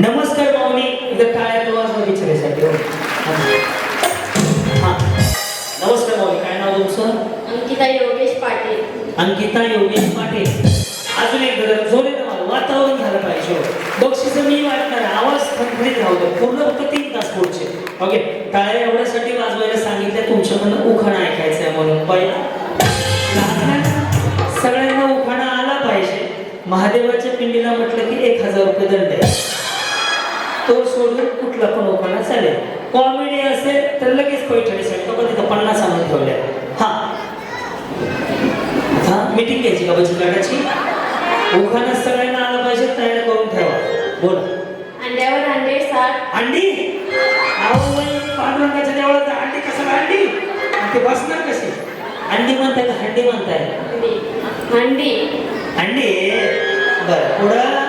नमस्कार माऊली. इथं टाळ्या प्रवास विचारायसाठी हो. हा. नमस्कार माऊली काय नाव तुमचं? अंकिता योगेश पाटील. अंकिता योगेश पाटील. अजून एक गरज मला वातावरण झालं पाहिजे हो. बक्षीस मी वाटणार आवाज खणखणीत राहू दे. पूर्ण फक्त तीन तास पुढचे ओके टाळ्या एवढ्यासाठी वाजवायला सांगितलं तुमच्याकडनं उखाणा ऐकायचं आहे म्हणून. पहिला सगळ्यांना उखाणा आला पाहिजे. महादेवाच्या पिंडीला म्हटलं की एक हजार रुपये दंड आहे. तो सोडून कुठला पण उखाणा चालेल. कॉमेडी असेल तर लगेच पैठणीसाठी बघा तिथं पन्नास आणून ठेवल्या हा. हा मीटिंग घ्यायची का बचत गटाची? उखाणा सगळ्यांना आलं पाहिजे तयार करून ठेवा. बोल. अंड्यावर अंडे साठ. अंडी? अहो बाई, पांडुरंगाच्या देवळात अंडी कसं अंडी ते बसणार कशी अंडी म्हणताय का हंडी म्हणताय? अंडी. अंडी? बरं पुढं?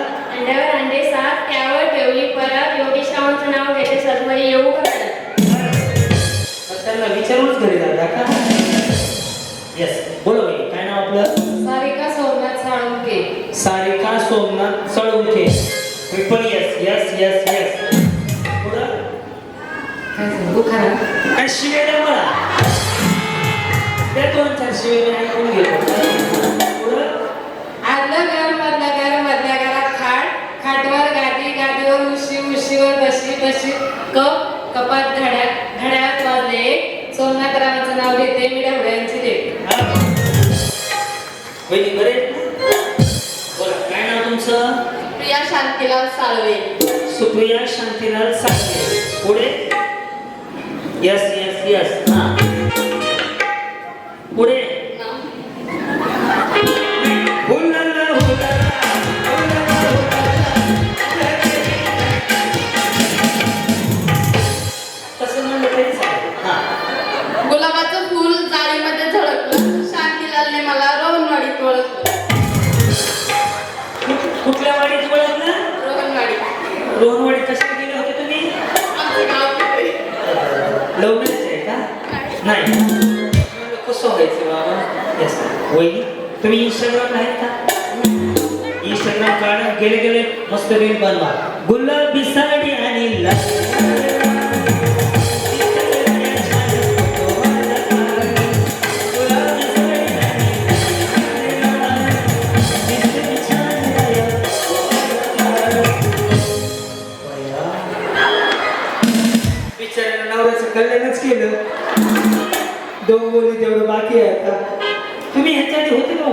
अंड्यावर अंडे साठ त्यावर ठेवली परत योगेश रावांचं नाव घेते सदमध्ये येऊ त्यांना विचारूनच घरी जाता का येस बोला बाई काय नाव आपलं? Sarika Somnath Salunke Sarika Somnath Salunke triple yes yes yes yes पुढं बुखारा आणि शिवे द्या मला? त्या दोन चार शिवे मी ऐकून घेतो पुढं आदलं घर मधलं घर मधल्या घरात खाट खाटवर उशी उशीवर बशी बशी कप कपात घड्या घड्याळात वाजले एक सोमनाथ रावांचं नाव घेते मी ढवळ्यांची देख हा. वहिनी बरे? बोला काय नाव तुमचं? प्रिया शांतीलाल साळवे. सुप्रिया शांतीलाल साखरे पुढे? यस यस यस हा. इंस्टाग्राम आहेत का? इंस्टाग्राम काढा गेले गेले मस्त रील बनवा. गुलाबी साडी आणि लाल नवऱ्याचं कल्याणच केलं. दोन बोली तेवढं बाकी आहे आता आधी होते का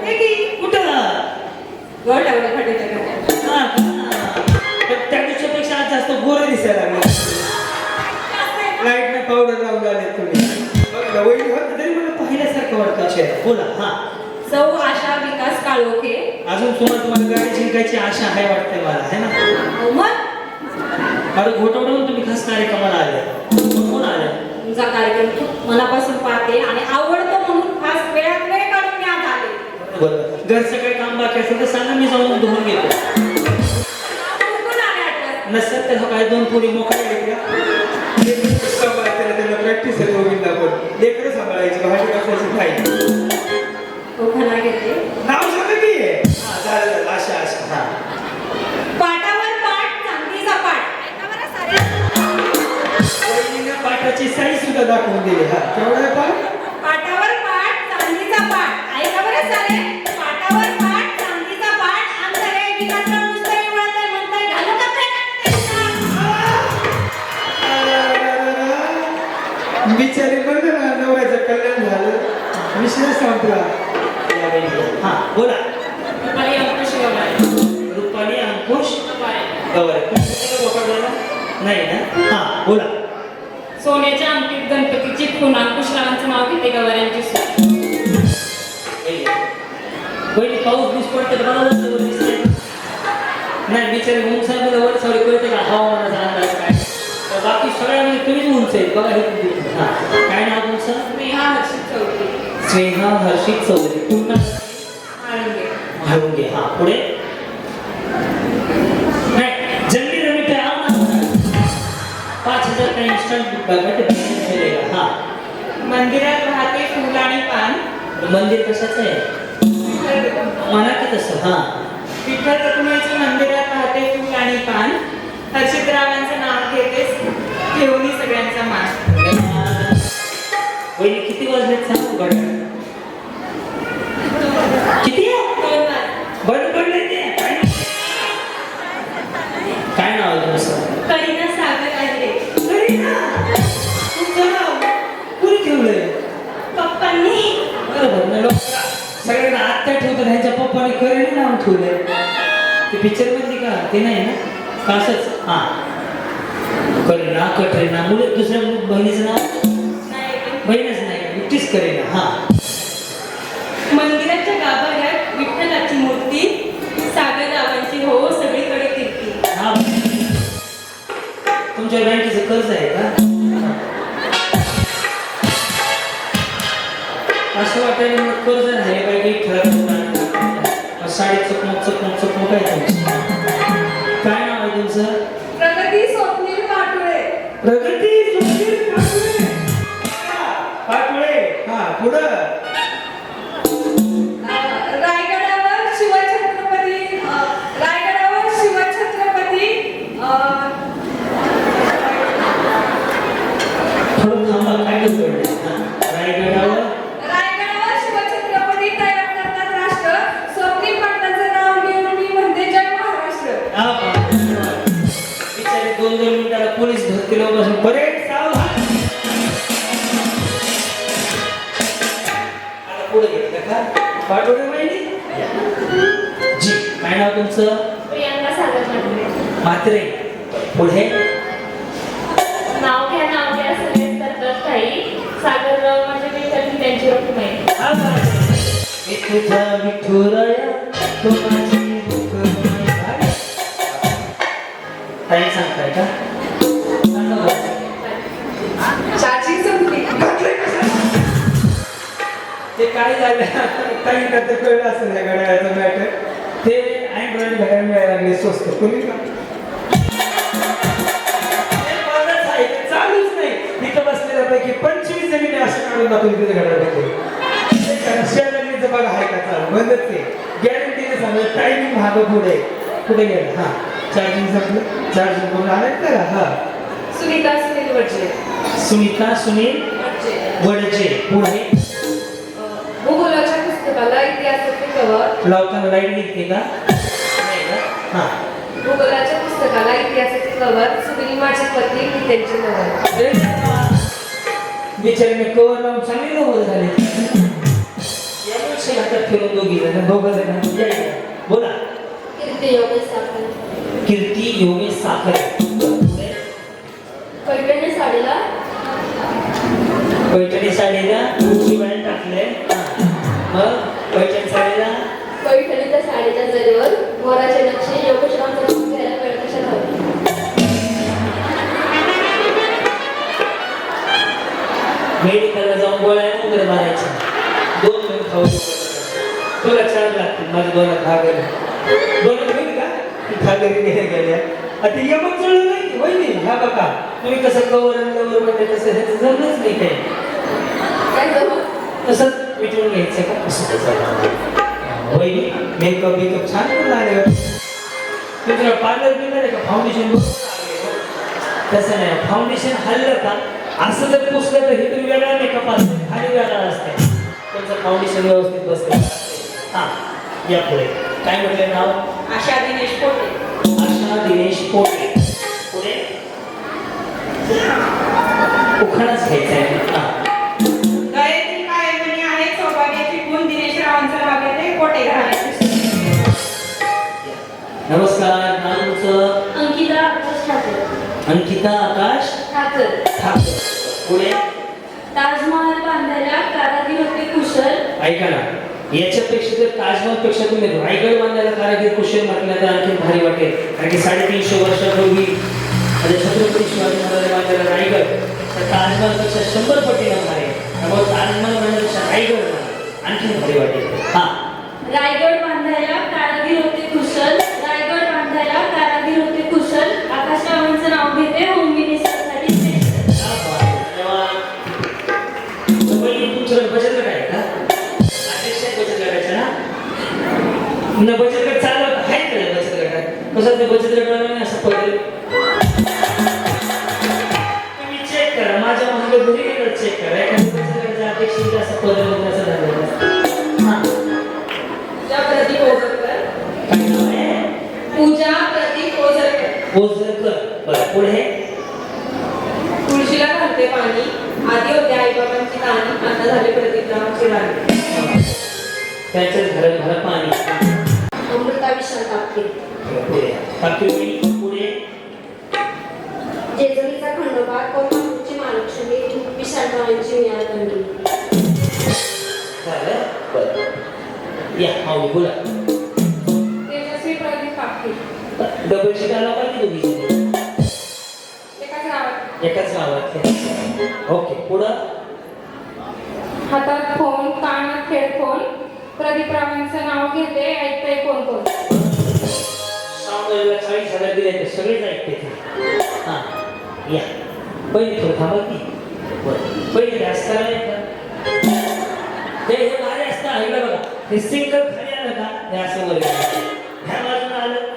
हे की, कुठं गट फाटीच्या त्या दिवसापेक्षा आज जास्त गोरे दिसायला लागले लाइट पावडर लावून आले तुम्ही तरी मला पाहिल्यासारखं वाटतं चेहरा बोला हा सौ आशा विकास काळोखे अजून तुम्हाला तुम्हाला गाडी जिंकायची आशा आहे वाटते मला है ना मग अरे घोटवडून तुम्ही खास कार्यक्रमाला आले कोण आले तुमचा कार्यक्रम खूप मनापासून पाहते आणि आवडतो म्हणून खास वेळात वेळ काढून मी आज बरोबर घरचं काही काम बाकी असेल तर सांगा मी जाऊन धुवून घेतो. नसतात तर काय दोन पोरी मोकळ्या त्यांना प्रॅक्टिस आहे दोघींना पण लेकरं सांभाळायची भाजी कसायची खायची नाव सांगा की. हा, आशा आशा हा. पाटावर पाट चांदीचा पाट. पाटाची साईज सुद्धा दाखवून दिली. हा केवढा आहे पाठ या वहिनी. हा बोला. रुपाली अंकुश गवारे. रुपाली अंकुश? गवारे. नाही ना? हा बोला. सोन्याच्या अंकित गणपतीची खून. अंकुशरावांचं नाव घेते गवाऱ्यांची. पहिले पाऊस बीस पडते दिसतंय. नाही बिचारे ऊन साहेब वर सगळे कळते का? हवामानाचा अंदाज काय? बाकी सगळ्यांनी तुम्हीच उंच आहे बघा हे काय नाव तुमचं? स्नेहा हर्षित चौधरी. स्नेहा हर्षित चौधरी पूर्ण आळंगे घालून हा पुढे. जल्दी रमी पाच हजार का इन्स्टंट बघा मिळेगा हा. मंदिरात राहते फुल आणि पान. मंदिर कशाचं आहे? म्हणा की तसं. हा. विठ्ठल रखुमाईच्या मंदिरात राहते फुल आणि पान. हर्षितरावांचं नाव घेतेस. ठेवणी ते पिक्चर मधली का? ते नाही ना? का असंच? हा. करीना कटरीना मुलं दुसऱ्या बहिणीचं नाव? बहीणच नाही एकटीच करीना हा. मंदिराच्या गाभाऱ्यात विठ्ठलाची मूर्ती सागररावांची हो सगळीकडे कीर्ती हा. तुमच्या बँकेचं कर्ज आहे का? असं वाटायला कर्ज नाही काही नाही. साडी चकमक चकमक चकमक. आहे तुमची मित्र मी रखुमाई विठुराया माझी ताई सांगताय का ते काय झालं काही करता कळलं असेल त्या घड्याळाचं मॅटर ते अँड्रॉइड घड्याळ मिळायला लागले स्वस्त कोणी का पंचवीस जमिनी असं काढून दाखवली तिथे भेटले शेजारीचं बघा आहे का चालू? बंदच ते गॅरंटीने सांगलं टायमिंग मागं पुढे. पुढे गेलं. हा. चार्जिंग संपलं. चार्जिंग करून आलं का? हा. सुनीता सुनील वडजे. सुनीता सुनील वडजे. पुढे भूगोलाच्या पुस्तकाला इतिहासाचे कवर लावताना लाइट निघते का? हा. भूगोलाच्या पुस्तकाला इतिहासाचे कवर सुनील माझे पती त्यांचे नवर बिचारीने कवर लावून चांगली लोक झाले यावर्षी हातात फिरून दोघी जण दोघं जण या. बोला. कीर्ती योगेश साखर. कीर्ती योगेश साखरे. पैठणी साडीला. पैठणी साडीला उंची बाहेर टाकले. मग पैठणी साडीला? पैठणीच्या साडीच्या जरीवर मोराचे नक्षी योगेशरावचा मेडिकलला जाऊन गोळ्या वगैरे मारायच्या. दोन मिनिट खाऊ तुला छान लागतील माझ्या दोन घागर दोन होईल का? घागरी गेल्या गेल्या. आता यमक जळलं नाही होय नाही? ह्या बघा. तुम्ही कसं कवर लवर म्हणजे कसं ह्याचं जमलंच नाही काही? तसंच मिटवून घ्यायचं का? असं त्याचं होय मेकअप बिकअप छान आले तुझं पार्लर बिलर आहे का? फाउंडेशन तसं नाही. फाउंडेशन हल्लं का? असं जर पुसलं तर हे तुम्ही वेगळा मेकअप असते खाली वेगळा असते तुमचं फाउंडेशन व्यवस्थित बसते हां या पुढे. काय म्हटलं नाव? आशा दिनेश पोटे. आशा दिनेश पोटे. पुढे? उखाणाच घ्यायचा आहे? नमस्कार नाव तुमचं? अंकिता आकाश ठाकर. अंकिता आकाश? ठाकर ठाकर पुढे. ताजमहाल बांधायला कारागीर होते कुशल. ऐका ना याच्यापेक्षा जर ताजमहलपेक्षा तुम्ही रायगड बांधायला कारागीर कुशल म्हटलं तर आणखी भारी वाटेल. कारण की साडेतीनशे वर्षापूर्वी आता छत्रपती शिवाजी महाराज बांधायला रायगड ताजमहलपेक्षा शंभर पटीने भारी आहे. त्यामुळे ताजमहल म्हणण्यापेक्षा रायगड आणखी भारी वाटेल. हा. रायगड न बचत गट चालवत आहे का बचत गटात कसं ते बचत गटाला नाही असं पडेल? तुम्ही चेक करा. माझ्या महाग घरी गेलं चेक करा. एखाद्या बचत गटाचा अध्यक्ष इथे असं पडेल असं पूजा प्रदीप ओझरकर ओझरकर बरं पुढे तुळशीला घालते पाणी. आधी होते आईबाबांची कहाणी आता झाले प्रदीपरावांची राणी त्यांच्याच घरात घरात पाणी. कापते पुढे जेजुरीचा खंडोबा कोल्हापूरची महालक्ष्मी विशालरावांची मिळाली झालं? बरं. या माऊली बोला. तेजस्वी प्रदीप पाटील डबल शीट आला पाहिजे दोघी एकाच गावात. एकाच गावातले ओके पुढं? हातात फोन कानात हेडफोन प्रदीपरावांचं नाव घेते ऐकते कोण कोण सावंतवाडीला चाळीस हजार दिले ते सगळेच ऐकते हां या. पहिले थोडं थांबा की. बरं. पहिले जास्त ते हे असतं ऐकलं बघा. हे सिंगल खाली आलं का? हे असं वर ह्या बाजूला आलं.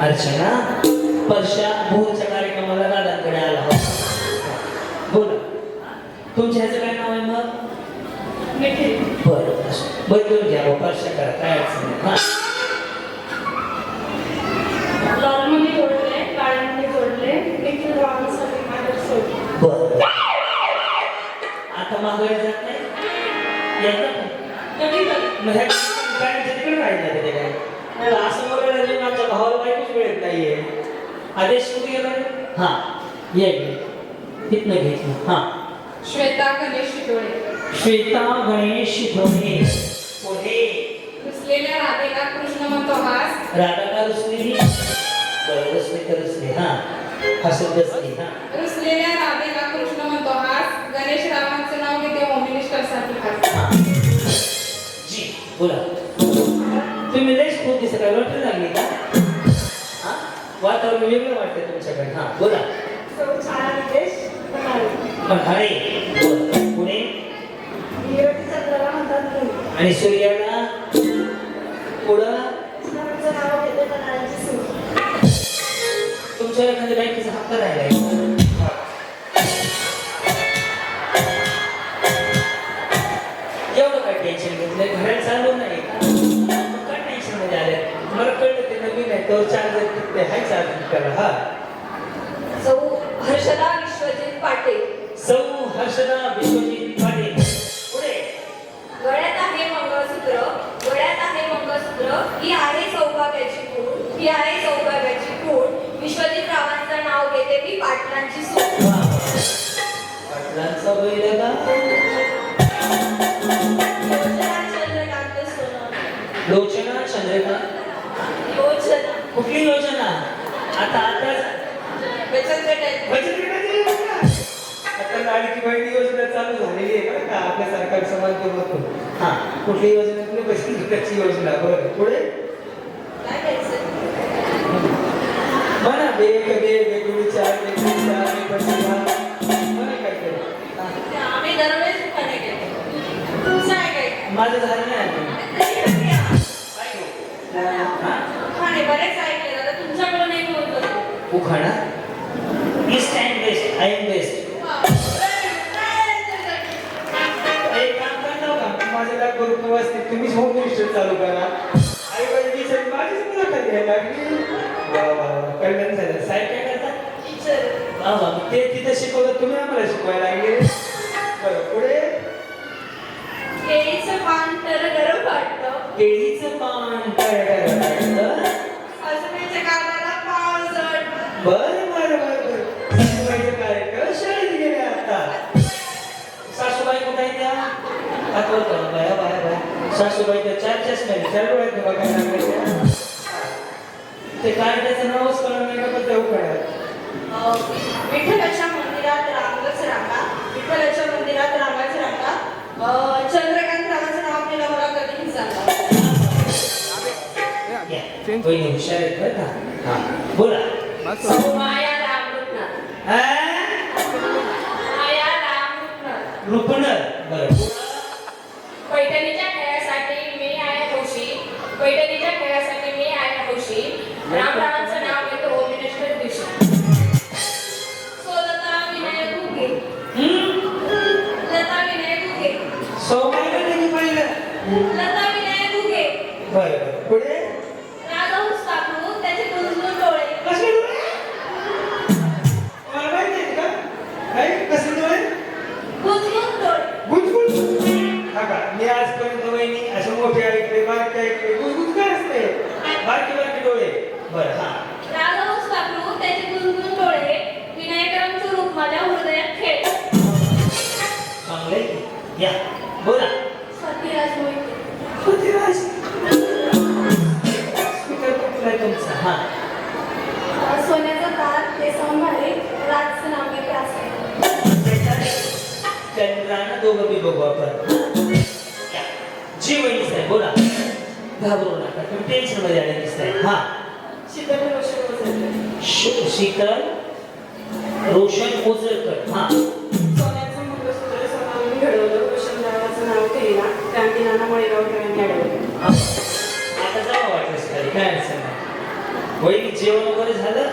अर्चना परशा भोरच्या कार्यक्रमाला दादांकडे आला होता. बोला. तुमच्या ह्याचं काय नाव आहे मग? बरं बदलून घ्या. परशा करा. काय अडचण आदेश कुठे गेला? हा ये तिथनं घेतलं. हा. श्वेता गणेश शिटोळे श्वेता गणेश धोणे पुढे. रुसलेल्या राधेला कृष्ण म्हणतो हास राधा का रुसलेली. बरं रुसली तर रुसली. हा. हसत बसली हा. रुसलेल्या राधेला कृष्ण म्हणतो हास गणेश रावांचं नाव घेते होम मिनिस्टरसाठी खास हा. जी बोला. तुम्ही लयच खूप दिसत काय लॉटरी लागली का? हा वातावरण वेगळं वाटतं तुमच्याकडे. हा बोला. पठारे. पुणे. आणि सूर्याला पुढं? तुमच्या एखाद्या बँकेचा हप्ता राहिलाय. सौ हर्षदा विश्वजित पाटील. सौ हर्षदा विश्वजित पाटील. पुढे. गळ्यात आहे मंगळसूत्र. गळ्यात आहे मंगळसूत्र. ही आहे सौभाग्याची खूण ही आहे सौभाग्याची खूण विश्वजित रावांचं नाव घेते मी पाटलांची वा. पाटलांचा बैल का? आता लाडकी योजना चालू झालेली आहे बरं का आपल्या सरकार होतो हा कुठली योजना तुम्ही बचत त्याची योजना बरं पुढे म्हणा वेग वेग वेगळी चार वेगळी चार वेगळी म्हणा काय आम्ही दरवेळेस माझं झालं नाही अजून. काय उखाणा आय एम बेस्ट एक काम करता का माझे लाख रुपये वाचते तुम्हीच होम मिनिस्टर चालू करा. आई वडील विचार माझीच मुलाखत घ्यायला लागली. वा वा कल्याण झालं साहेब काय करता वा वा ते तिथं शिकवलं तुम्ही आम्हाला शिकवायला लागले. बरं पुढे? केळीचं पान तर गरम वाटतं. केळीचं पान जड बरं बरं बरं. रुपणर बरं. पैठणीच्या खेळासाठी मी आहे हौशी. पैठणीच्या खेळासाठी मी आहे हौशी. या आता जावं वाटलं खाली काय अडचण नाही. वहिनी जेवण वगैरे झालं?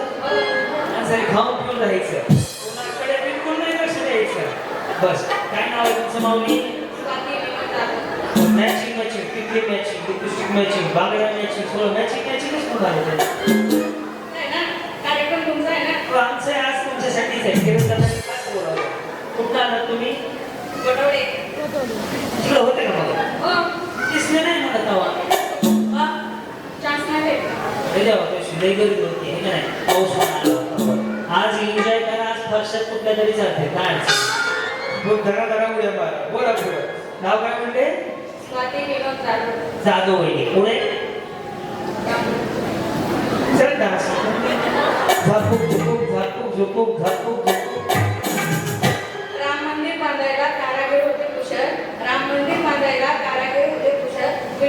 आणि खाऊन पिऊन राहायचं. कोणाकडे बिलकुल नाही लक्ष द्यायचं. बस. काय नाव आहे तुमचं माऊली. Matching matching. तिथली मॅचिंग लिपस्टिक मॅचिंग. बांगड्या मॅचिंग सगळं मॅचिंग मॅचिंगच तुमचा आहे ना? आमचं आज तुमच्यासाठीच आहे. किरण तुम्ही होते का दिसले नाही होती हे पाऊस आज एन्जॉय करा आज फरशात कुठल्या तरी जाते काय मग धरा धरा उड्या मारा. बोला पुढं नाव काय म्हणते स्वाती विनोद जाधव. जाधव वहिनी. पुढे चल डान्स झापूक झुपूक झापूक झुपूक झापूक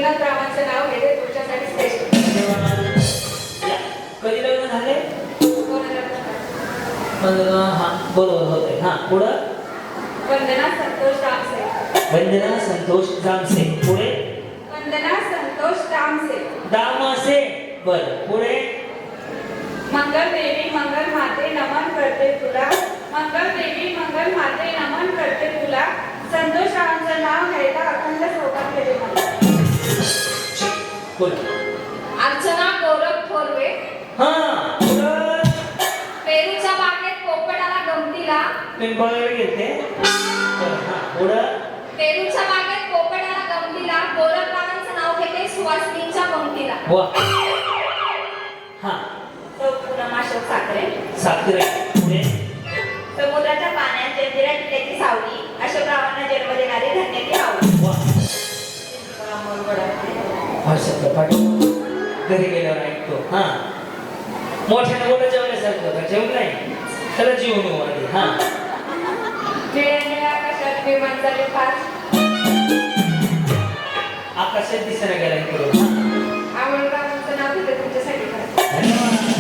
विनोद रावांचं नाव घेते तुमच्यासाठी स्पेशल. कधी लग्न झाले? वंदना मग हा बरोबर होते हा पुढं? संतोष रामसे. वंदना संतोष पुढे? वंदना संतोष रामसे. दामासे बर पुढे? मंगल देवी मंगल माते नमन करते तुला. मंगल देवी मंगल माते नमन करते तुला. संतोष रावांचं नाव घ्यायला अखंड सौभाग्य दे मला. अर्चना गौरव थोरवे. हा. पेरूच्या बागेत पोपटाला गमतीला. गेलते बरं, हा पुढं. पेरूच्या बागेत पोपटाला गमतीला. गोरखरावांचं नाव घेते सुवासिनीच्या पंक्तीला वा. हा. तो पुनमाशोक साखरे. साखरे. पुढे. समुद्राच्या पाण्यात जंजिराची त्याची सावली. अशोकरावांना जन्म देणारी धन्याची आवडी हर्षद पाटील घरी गेल्यावर ऐकतो. हा. मोठ्याने बोला जेवण्यासारखं का जेवण नाही. त्याला येऊ आधी. हा. आकाशात विमान झाले फार आकाशात दिसायला गेला करू हा आवडरावांचं नाव तुमच्यासाठी धन्यवाद.